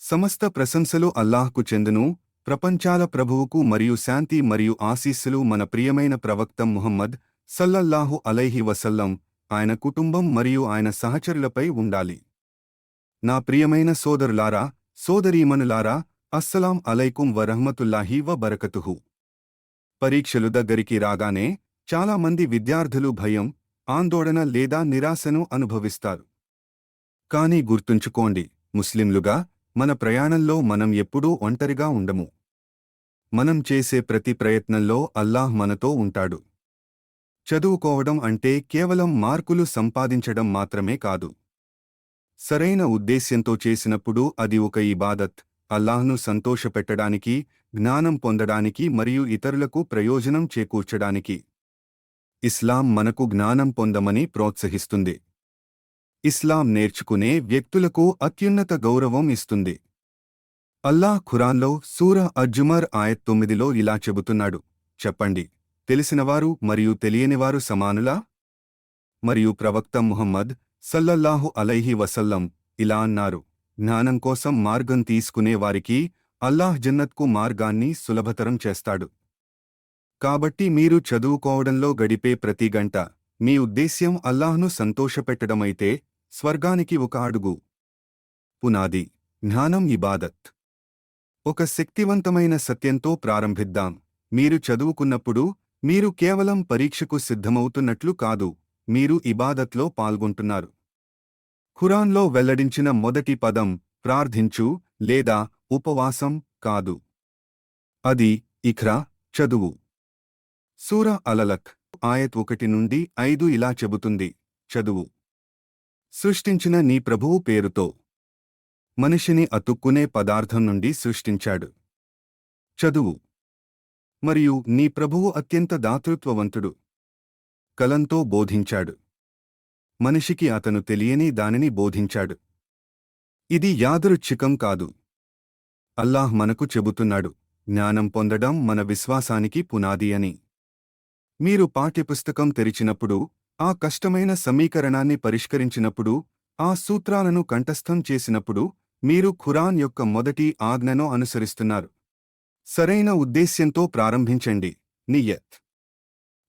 సమస్త ప్రశంసలు అల్లాహ్కు చెందును ప్రపంచాల ప్రభువుకు మరియు శాంతి మరియు ఆశీస్సులు మన ప్రియమైన ప్రవక్త ముహమ్మద్ సల్లల్లాహు అలైహి వసల్లం ఆయన కుటుంబం మరియు ఆయన సహచరులపై ఉండాలి. నా ప్రియమైన సోదరులారా సోదరీమనులారా అస్సలాం అలైకుం వరహ్మతుల్లాహి వ బరకతుహు పరీక్షలు దగ్గరికి రాగానే చాలామంది విద్యార్థులు భయం ఆందోళన లేదా నిరాశను అనుభవిస్తారు. కానీ గుర్తుంచుకోండి ముస్లింలుగా మన ప్రయాణంలో మనం ఎప్పుడూ ఒంటరిగా ఉండము. మనం చేసే ప్రతి ప్రయత్నంలో అల్లాహ్ మనతో ఉంటాడు. చదువుకోవడం అంటే కేవలం మార్కులు సంపాదించడం మాత్రమే కాదు. సరైన ఉద్దేశ్యంతో చేసినప్పుడు అది ఒక ఇబాదత్ అల్లాహ్ను సంతోషపెట్టడానికి జ్ఞానం పొందడానికి మరియు ఇతరులకు ప్రయోజనం చేకూర్చడానికి. ఇస్లాం మనకు జ్ఞానం పొందమని ప్రోత్సహిస్తుంది. ఇస్లాం నేర్చుకునే వ్యక్తులకు అత్యున్నత గౌరవం ఇస్తుంది. అల్లాహ్ ఖురాన్లో సూర అజ్జుమర్ ఆయత్ తొమ్మిదిలో ఇలా చెబుతున్నాడు. చెప్పండి తెలిసినవారు మరియు తెలియనివారు సమానులా? మరియు ప్రవక్త ముహమ్మద్ సల్లల్లాహు అలైహి వసల్లం ఇలా అన్నారు జ్ఞానం కోసం మార్గం తీసుకునే వారికి అల్లాహ్ జన్నత్కు మార్గాన్ని సులభతరం చేస్తాడు. కాబట్టి మీరు చదువుకోవడంలో గడిపే ప్రతి గంట మీ ఉద్దేశ్యం అల్లాహ్ను సంతోషపెట్టడమైతే స్వర్గానికి ఒక అడుగు. పునాది జ్ఞానం ఇబాదత్. ఒక శక్తివంతమైన సత్యంతో ప్రారంభిద్దాం. మీరు చదువుకున్నప్పుడు మీరు కేవలం పరీక్షకు సిద్ధమవుతున్నట్లు కాదు మీరు ఇబాదత్లో పాల్గొంటున్నారు. ఖురాన్లో వెల్లడించిన మొదటి పదం ప్రార్థించు లేదా ఉపవాసం కాదు. అది ఇఖ్రా చదువు. సూర అలలక్ ఆయత్ ఒకటి నుండి ఐదు ఇలా చెబుతుంది చదువు. సృష్టించిన నీ ప్రభువు పేరుతో మనిషిని అతుక్కునే పదార్థం నుండి సృష్టించాడు. చదువు. మరియు నీ ప్రభువు అత్యంత దాతృత్వవంతుడు. కలంతో బోధించాడు. మనిషికి అతను తెలియని దానిని బోధించాడు. ఇది యాదృచ్ఛికం కాదు. అల్లాహ్ మనకు చెబుతున్నాడు జ్ఞానం పొందడం మన విశ్వాసానికి పునాది అని. మీరు పాఠ్యపుస్తకం తెరిచినప్పుడు ఆ కష్టమైన సమీకరణాన్ని పరిష్కరించినప్పుడు ఆ సూత్రాలను కంఠస్థం చేసినప్పుడు మీరు ఖురాన్ యొక్క మొదటి ఆజ్ఞను అనుసరిస్తున్నారు. సరైన ఉద్దేశ్యంతో ప్రారంభించండి. నియత్.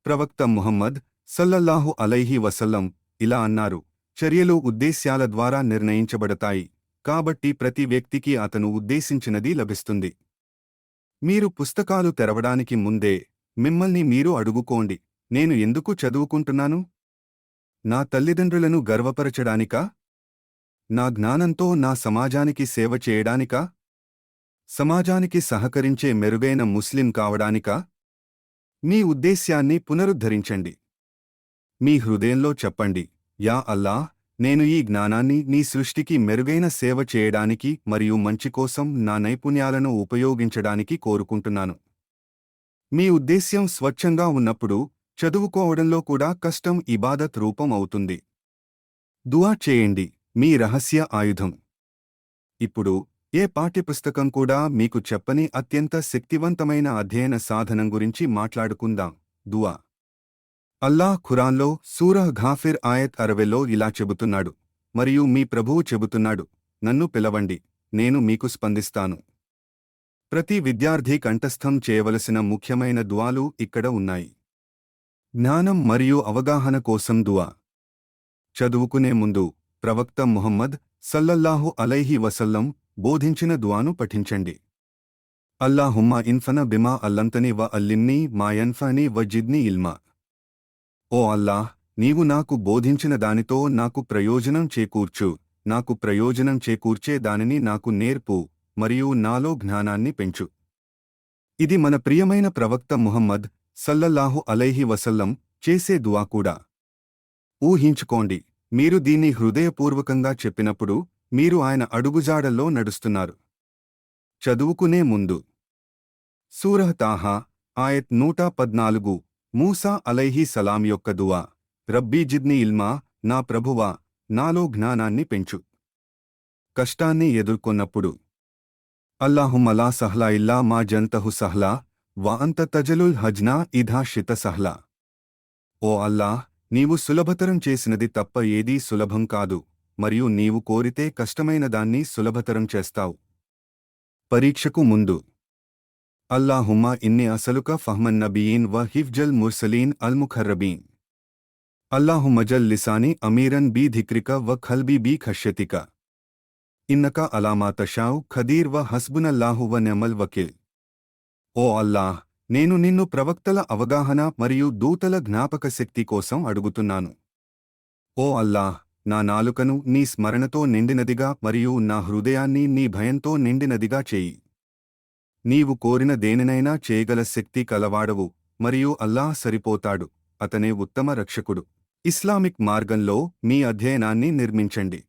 ప్రవక్త ముహమ్మద్ సల్లల్లాహు అలైహి వసల్లం ఇలా అన్నారు చర్యలు ఉద్దేశ్యాల ద్వారా నిర్ణయించబడతాయి కాబట్టి ప్రతి వ్యక్తికి అతను ఉద్దేశించినది లభిస్తుంది. మీరు పుస్తకాలు తెరవడానికి ముందే మిమ్మల్ని మీరు అడుగుకోండి నేను ఎందుకు చదువుకుంటున్నాను? నా తల్లిదండ్రులను గర్వపరచడానికా? నా జ్ఞానంతో నా సమాజానికి సేవ చేయడానికా? సమాజానికి సహకరించే మెరుగైన ముస్లిం కావడానికా? మీ ఉద్దేశ్యాన్ని పునరుద్ధరించండి. మీ హృదయంలో చెప్పండి యా అల్లా నేను ఈ జ్ఞానాన్ని నీ సృష్టికి మెరుగైన సేవ చేయడానికి మరియు మంచి కోసం నా నైపుణ్యాలను ఉపయోగించడానికి కోరుకుంటున్నాను. మీ ఉద్దేశ్యం స్వచ్ఛంగా ఉన్నప్పుడు చదువుకోవడంలో కూడా కష్టం ఇబాదత్ రూపం అవుతుంది. దువా చేయండి మీ రహస్య ఆయుధం. ఇప్పుడు ఏ పాఠ్యపుస్తకం కూడా మీకు చెప్పని అత్యంత శక్తివంతమైన అధ్యయన సాధనం గురించి మాట్లాడుకుందాం. దువా. అల్లాహ్ ఖురాన్లో సూరహ్ ఘాఫిర్ ఆయత్ అరవెలో ఇలా చెబుతున్నాడు. మరియు మీ ప్రభువు చెబుతున్నాడు నన్ను పిలవండి నేను మీకు స్పందిస్తాను. ప్రతి విద్యార్థి కంఠస్థం చేయవలసిన ముఖ్యమైన దువాలు ఇక్కడ ఉన్నాయి. జ్ఞానం మరియు అవగాహన కోసం దువా. చదువుకునే ముందు ప్రవక్త ముహమ్మద్ సల్లల్లాహు అలైహి వసల్లం బోధించిన దువాను పఠించండి. అల్లాహుమ్మ ఇన్ఫన బిమా అల్లంతని వ అల్లిమ్ని మాయన్ఫని వ జిద్ని ఇల్మా. ఓ అల్లాహ్ నీవు నాకు బోధించిన దానితో నాకు ప్రయోజనం చేకూర్చు. నాకు ప్రయోజనం చేకూర్చే దానిని నాకు నేర్పు మరియు నాలో జ్ఞానాన్ని పెంచు. ఇది మన ప్రియమైన ప్రవక్త ముహమ్మద్ సల్లల్లాహు అలైహి వసల్లం చేసే దువా కూడా. ఊహించుకోండి మీరు దీన్ని హృదయపూర్వకంగా చెప్పినప్పుడు మీరు ఆయన అడుగుజాడల్లో నడుస్తున్నారు. చదువుకునే ముందు. సూరహ్ తాహా ఆయత్ నూట పద్నాలుగు మూసా అలైహి సలాం యొక్క దువా. రబ్బీ జిద్ని ఇల్మా నా ప్రభువా నాలో జ్ఞానాన్ని పెంచు. కష్టాన్ని ఎదుర్కొన్నప్పుడు. అల్లాహుమలా సహ్లా ఇల్లా మా జంతహు సహ్లా వాంత తజలుల్ హజ్నా ఇధా షిత సహ్లా. ఓ అల్లాహ్ నీవు సులభతరం చేసినది తప్ప ఏదీ సులభం కాదు మరియు నీవు కోరితే కష్టమైన దాన్ని సులభతరం చేస్తావు. పరీక్షకు ముందు. అల్లాహుమ్మా ఇన్ని అసలుక ఫహ్మన్ నబీన్ వ హిఫ్జల్ ముర్సలీన్ అల్ ముఖర్రబీన్. అల్లాహుమ్మజల్ లిసాని అమీరన్ బీ ధిక్రిక వ ఖల్బీ బీ ఖష్యతిక. ఇన్నక అలామా తషావ్ ఖదీర్ వ హస్బునల్లాహు వ నెమల్ వకీల్. ఓ అల్లాహ్ నేను నిన్ను ప్రవక్తల అవగాహన మరియు దూతల జ్ఞాపక శక్తి కోసం అడుగుతున్నాను. ఓ అల్లాహ్ నా నాలుకను నీ స్మరణతో నిండినదిగా మరియు నా హృదయాన్ని నీ భయంతో నిండినదిగా చేయి. నీవు కోరిన దేనినైనా చేయగల శక్తి కలవాడవు మరియు అల్లాహ్ సరిపోతాడు అతనే ఉత్తమ రక్షకుడు. ఇస్లామిక్ మార్గంలో మీ అధ్యయనాన్ని నిర్మించండి.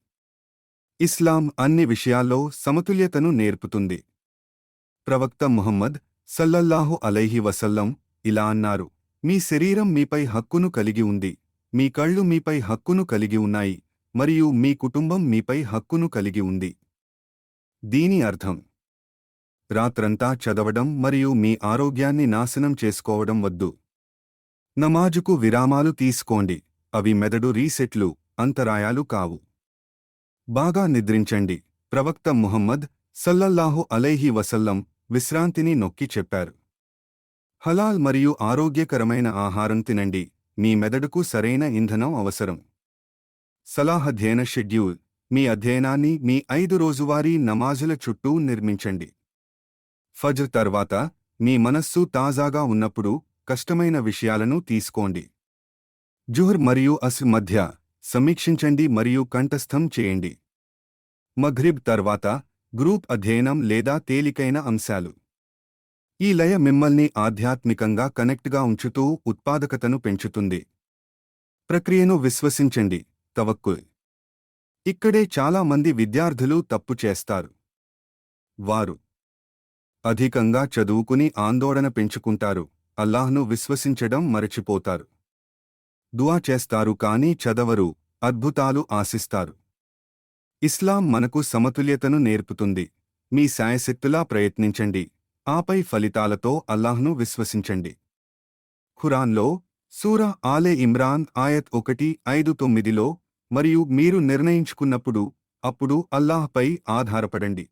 ఇస్లాం అన్ని విషయాల్లో సమతుల్యతను నేర్పుతుంది. ప్రవక్త ముహమ్మద్ సల్లల్లాహు అలైహి వసల్లం ఇలా అన్నారు మీ శరీరం మీపై హక్కును కలిగి ఉంది. మీ కళ్ళు మీపై హక్కును కలిగి ఉన్నాయి. మరియు మీ కుటుంబం మీపై హక్కును కలిగి ఉంది. దీని అర్థం రాత్రంతా చదవడం మరియు మీ ఆరోగ్యాన్ని నాశనం చేసుకోవడం వద్దు. నమాజుకు విరామాలు తీసుకోండి. అవి మెదడు రీసెట్లు అంతరాయాలు కావు. బాగా నిద్రించండి. ప్రవక్త ముహమ్మద్ సల్లల్లాహు అలైహి వసల్లం విశ్రాంతిని నొక్కి చెప్పారు. హలాల్ మరియు ఆరోగ్యకరమైన ఆహారం తినండి. మీ మెదడుకు సరైన ఇంధనం అవసరం. సలాహధ్యయన షెడ్యూల్. మీ అధ్యయనాన్ని మీ ఐదు రోజువారీ నమాజుల చుట్టూ నిర్మించండి. ఫజ్ తర్వాత మీ మనస్సు తాజాగా ఉన్నప్పుడు కష్టమైన విషయాలను తీసుకోండి. జుహర్ మరియు అస్ మధ్య సమీక్షించండి మరియు కంఠస్థం చేయండి. మఘ్రిబ్ తర్వాత గ్రూప్ అధ్యయనం లేదా తేలికైన అంశాలు. ఈ లయ మిమ్మల్ని ఆధ్యాత్మికంగా కనెక్ట్గా ఉంచుతూ ఉత్పాదకతను పెంచుతుంది. ప్రక్రియను విశ్వసించండి తవక్కుల్. ఇక్కడే చాలా మంది విద్యార్థులు తప్పు చేస్తారు. వారు అధికంగా చదువుకుని ఆందోళన పెంచుకుంటారు అల్లాహ్ను విశ్వసించడం మరచిపోతారు. దువా చేస్తారు కానీ చదవరు అద్భుతాలు ఆశిస్తారు. ఇస్లాం మనకు సమతుల్యతను నేర్పుతుంది. మీ శాయశక్తులా ప్రయత్నించండి. ఆపై ఫలితాలతో అల్లాహ్ను విశ్వసించండి. ఖురాన్లో సూరా ఆలే ఇమ్రాన్ ఆయత్ ఒకటి ఐదు తొమ్మిదిలో మరియు మీరు నిర్ణయించుకున్నప్పుడు అప్పుడు అల్లాహ్పై ఆధారపడండి.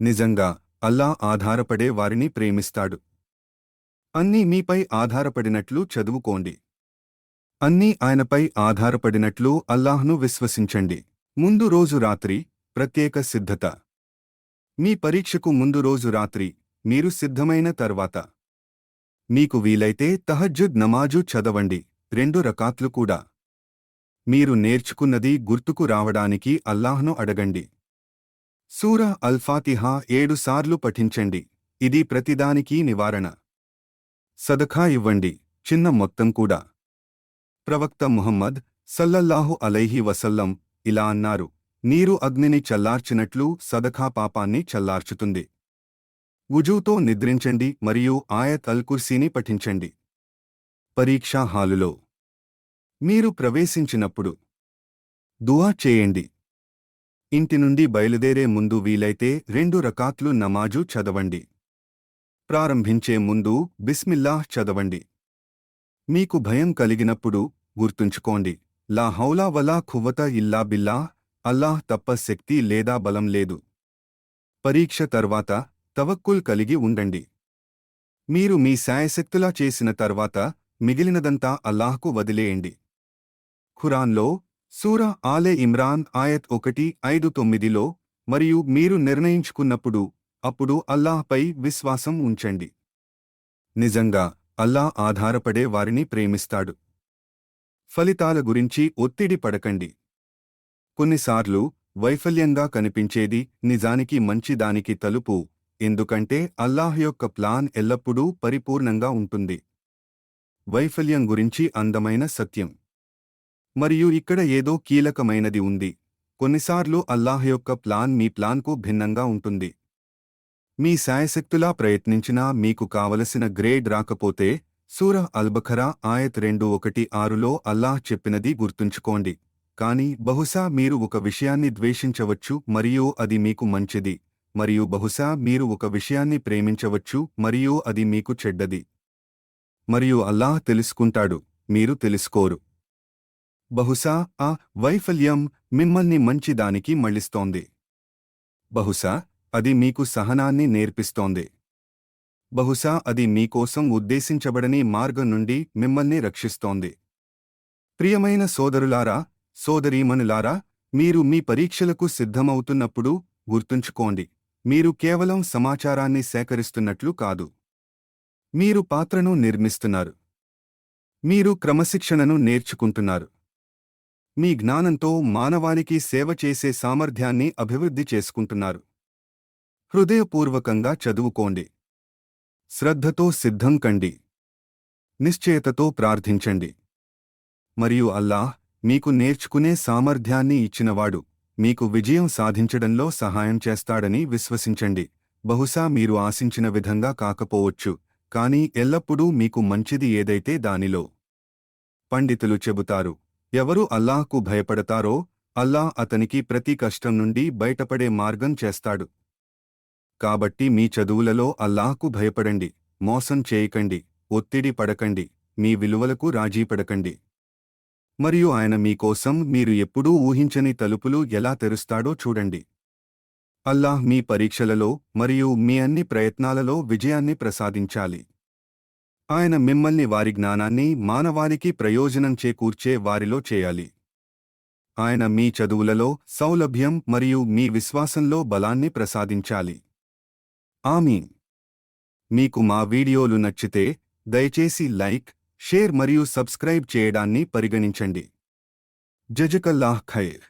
నిజంగా అల్లా ఆధారపడే వారిని ప్రేమిస్తాడు. అన్నీ మీపై ఆధారపడినట్లు చదువుకోండి. అన్నీ ఆయనపై ఆధారపడినట్లు అల్లాహ్ను విశ్వసించండి. ముందు రోజు రాత్రి ప్రత్యేక సిద్ధత. మీ పరీక్షకు ముందు రోజు రాత్రి మీరు సిద్ధమైన తర్వాత. మీకు వీలైతే తహజ్జుద్ నమాజు చదవండి రెండు రకాత్లు కూడా. మీరు నేర్చుకున్నది గుర్తుకు రావడానికి అల్లాహ్ను అడగండి. సూర అల్ఫాతిహా ఏడుసార్లు పఠించండి ఇది ప్రతిదానికీ నివారణ. సదఖా ఇవ్వండి చిన్న మొత్తం కూడా. ప్రవక్త ముహమ్మద్ సల్లల్లాహు అలైహి వసల్లం ఇలా అన్నారు. నీరు అగ్నిని చల్లార్చినట్లు సదఖా పాపాన్ని చల్లార్చుతుంది. వుజూతో నిద్రించండి మరియు ఆయత్ అల్ కుర్సీని పఠించండి. పరీక్షా హాలులో. మీరు ప్రవేశించినప్పుడు. దువా చేయండి. ఇంటి నుండి బయలుదేరే ముందు వీలైతే రెండు రకాత్లు నమాజు చదవండి. ప్రారంభించే ముందు బిస్మిల్లాహ్ చదవండి. మీకు భయం కలిగినప్పుడు గుర్తుంచుకోండి. లా హౌలా వలా ఖువ్వత ఇల్లా బిల్లా అల్లాహ్ తప్ప శక్తి లేదా బలం లేదు. పరీక్ష తర్వాత తవక్కుల్ కలిగి ఉండండి. మీరు మీ శాయశక్తులా చేసిన తర్వాత మిగిలినదంతా అల్లాహ్కు వదిలేయండి. ఖురాన్లో సూరా ఆలే ఇమ్రాన్ ఆయత్ ఒకటి ఐదు తొమ్మిదిలో మరియు మీరు నిర్ణయించుకున్నప్పుడు అప్పుడు అల్లాహ్పై విశ్వాసం ఉంచండి. నిజంగా అల్లాహ్ ఆధారపడే వారిని ప్రేమిస్తాడు. ఫలితాల గురించి ఒత్తిడి పడకండి. కొన్నిసార్లు వైఫల్యంగా కనిపించేది నిజానికి మంచిదానికి తలుపు ఎందుకంటే అల్లాహ్ యొక్క ప్లాన్ ఎల్లప్పుడూ పరిపూర్ణంగా ఉంటుంది. వైఫల్యం గురించి అందమైన సత్యం. మరియు ఇక్కడ ఏదో కీలకమైనది ఉంది. కొన్నిసార్లు అల్లాహ్ యొక్క ప్లాన్ మీ ప్లాన్కు భిన్నంగా ఉంటుంది. మీ శాయశక్తులా ప్రయత్నించినా మీకు కావలసిన గ్రేడ్ రాకపోతే సూర అల్బఖరా ఆయత్ రెండు ఒకటి ఆరులో అల్లాహ్ చెప్పినది గుర్తుంచుకోండి. కాని బహుశా మీరు ఒక విషయాన్ని ద్వేషించవచ్చు మరియు అది మీకు మంచిది. మరియు బహుశా మీరు ఒక విషయాన్ని ప్రేమించవచ్చు మరియు అది మీకు చెడ్డది. మరియు అల్లాహ్ తెలుసుకుంటాడు మీరు తెలుసుకోరు. బహుశా ఆ వైఫల్యం మిమ్మల్ని మంచిదానికి మళ్ళిస్తోంది. బహుశా అది మీకు సహనాన్ని నేర్పిస్తోంది. బహుశా అది మీకోసం ఉద్దేశించబడని మార్గం నుండి మిమ్మల్ని రక్షిస్తోంది. ప్రియమైన సోదరులారా సోదరీమణులారా మీరు మీ పరీక్షలకు సిద్ధమవుతున్నప్పుడు గుర్తుంచుకోండి మీరు కేవలం సమాచారాన్ని సేకరిస్తున్నట్లు కాదు. మీరు పాత్రను నిర్మిస్తున్నారు. మీరు క్రమశిక్షణను నేర్చుకుంటున్నారు. మీ జ్ఞానంతో మానవానికి సేవ చేసే సామర్థ్యాన్ని అభివృద్ధి చేసుకుంటున్నారు. హృదయపూర్వకంగా చదువుకోండి. శ్రద్ధతో సిద్ధం కండి. నిశ్చయతతో ప్రార్థించండి. మరియు అల్లాహ్ మీకు నేర్చుకునే సామర్థ్యాన్ని ఇచ్చినవాడు మీకు విజయం సాధించడంలో సహాయం చేస్తాడని విశ్వసించండి. బహుశా మీరు ఆశించిన విధంగా కాకపోవచ్చు కానీ ఎల్లప్పుడూ మీకు మంచిది ఏదైతే దానిలో పండితులు చెబుతారు. ఎవరు అల్లాహ్కు భయపడతారో అల్లాహ్ అతనికి ప్రతి కష్టం నుండి బయటపడే మార్గం చేస్తాడు. కాబట్టి మీ చదువులలో అల్లాహ్కు భయపడండి మోసం చేయకండి ఒత్తిడి పడకండి మీ విలువలకు రాజీపడకండి మరియు ఆయన మీకోసం మీరు ఎప్పుడూ ఊహించని తలుపులు ఎలా తెరుస్తాడో చూడండి. అల్లాహ్ మీ పరీక్షలలో మరియు మీ అన్ని ప్రయత్నాలలో విజయాన్ని ప్రసాదించాలి. ఆయన మిమ్మల్ని వారి జ్ఞానాన్ని మానవానికి ప్రయోజనం చేకూర్చే వారిలో చేయాలి. ఆయన మీ చదువులలో సౌలభ్యం మరియు మీ విశ్వాసంలో బలాన్ని ప్రసాదించాలి. ఆమీ మీకు మా వీడియోలు నచ్చితే దయచేసి లైక్ షేర్ మరియు సబ్స్క్రైబ్ చేయడాన్ని పరిగణించండి. జజకల్లాహ్ ఖైర్.